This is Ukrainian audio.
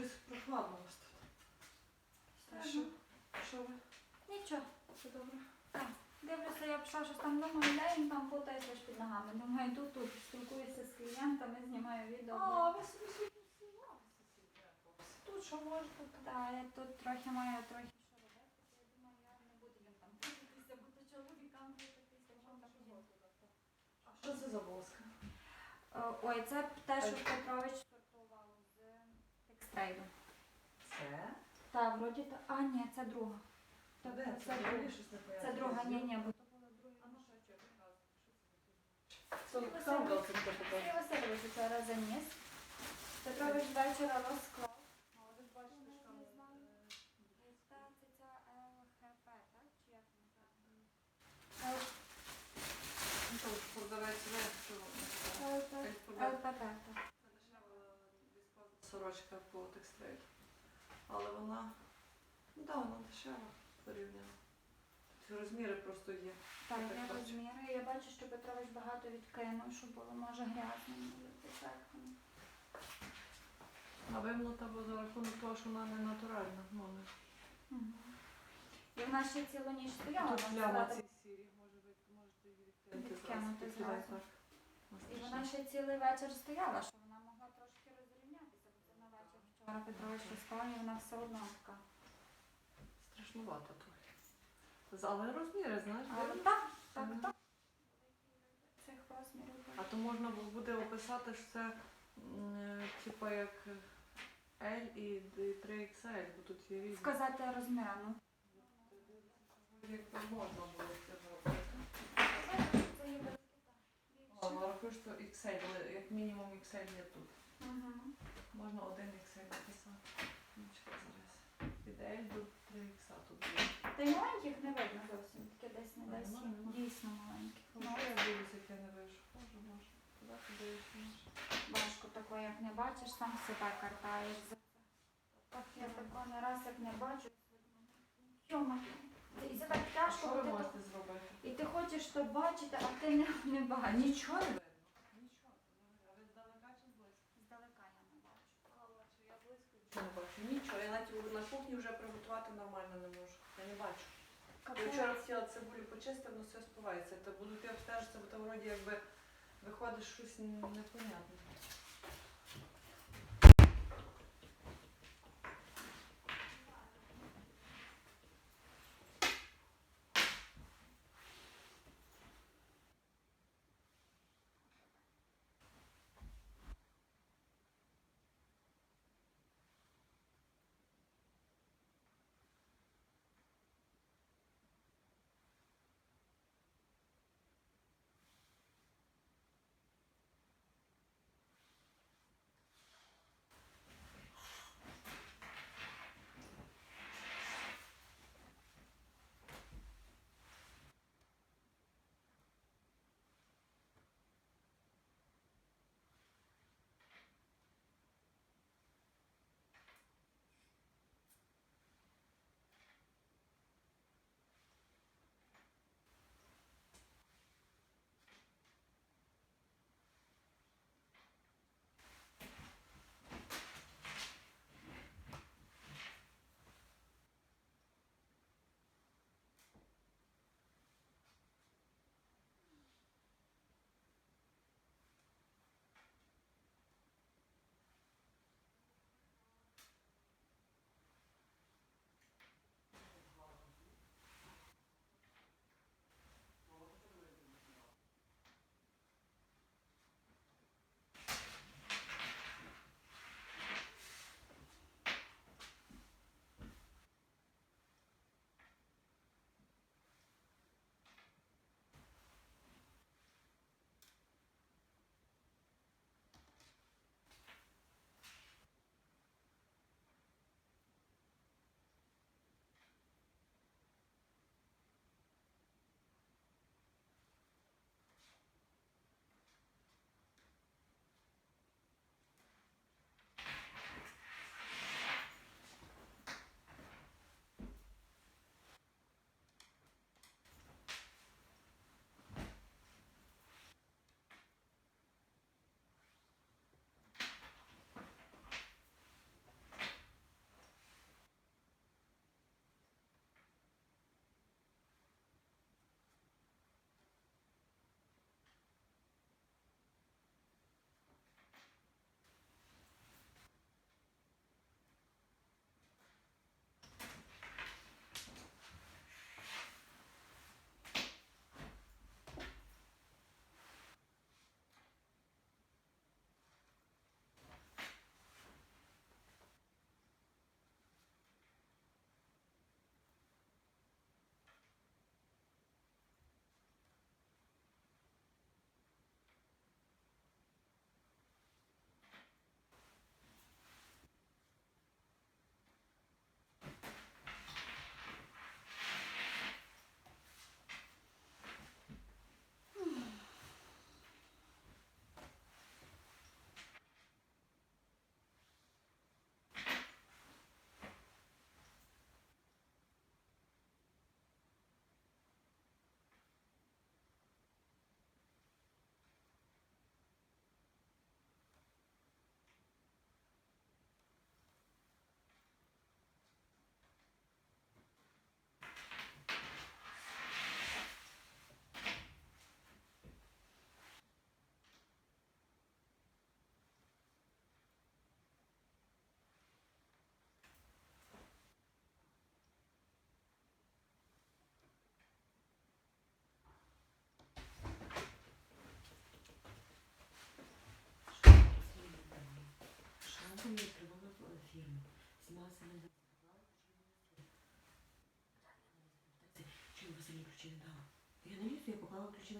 прохладно у вас тут. Що? Що ви? Нічого. Все добре? Дивлюся, я пішла щось там думаю, де він там путається ж під ногами. Думаю, йду тут, спілкуюся з клієнтами, знімаю відео. А, ви собі сьогодні Тут що можна? Так, я тут трохи маю трохи що робити. Я думаю, я не буду їм там путатися, бути чоловікам путатися. що там є. А що це за воска? Ой, це те, що Петрович текстейлу. Це? Так, вроді та. А, ні, це друга. Так, Де? це, Це друга. Це друга, ні, ні, бо то це таке таке. Сергій Васильович вчора заніс. Петрович вечора розклав. Ви бачите, що там... Знаю. Та це ця ЛХП, так? Чи як вона Ну, продавець не, що? ЛПП, так. Сорочка по текстилю. Але вона, ну да, вона дешева порівняно. Розміри просто є. Так, Так, я бачу. розміри. Я бачу, що Петрович багато відкинув, щоб було може грязно. А вимнута бо за рахунок того, що вона не натуральна. Ну, не. Мгм. І в нас ще цілу ніч стояла. Тут вона пляма ці сірі, може ви можете відкинути Відкинути зразу. І вона ще цілий вечір стояла, що вона могла трошки розрівнятися, бо це на вчора Петрович розклав, вона все одно така. Страшнувато трохи. Але розміри, знаєш, Але дивно. так, так, Мгм. так. Цих розмірів. А то можна бу- буде описати, що це м, е, як L і 3XL, бо тут є різні. Сказати розміри, ну. Якби можна було це зробити. Це є А, ну рахую, що XL, але як мінімум XL є тут. Можна один XL написати. Ну, зараз. Від L до 3X тут буде. Та й маленьких не видно зовсім, таке десь не десь. нема, нема. Дійсно маленьких. Ну, я дивлюсь, як я не вийшов. Може, може. Куди ти дивишся? Важко такого, як не бачиш, сам себе картаєш. Так, Я такого не раз як не бачу. Йома, і це так тяжко, що бо ви ти можете зробити? і ти хочеш то бачити, а ти не, не А бачиш. нічого не видно. Нічого. А ви здалека чи зблизька? Здалека я не бачу. Я близько нічого. Я навіть на кухні вже приготувати нормально не можу. Я не бачу. Я вчора сіла цибулю почистити, але все спивається. Та буду ти обстежитися, бо там вроді якби виходить щось непонятне. На дала? Я не лізу, я поклала ключі на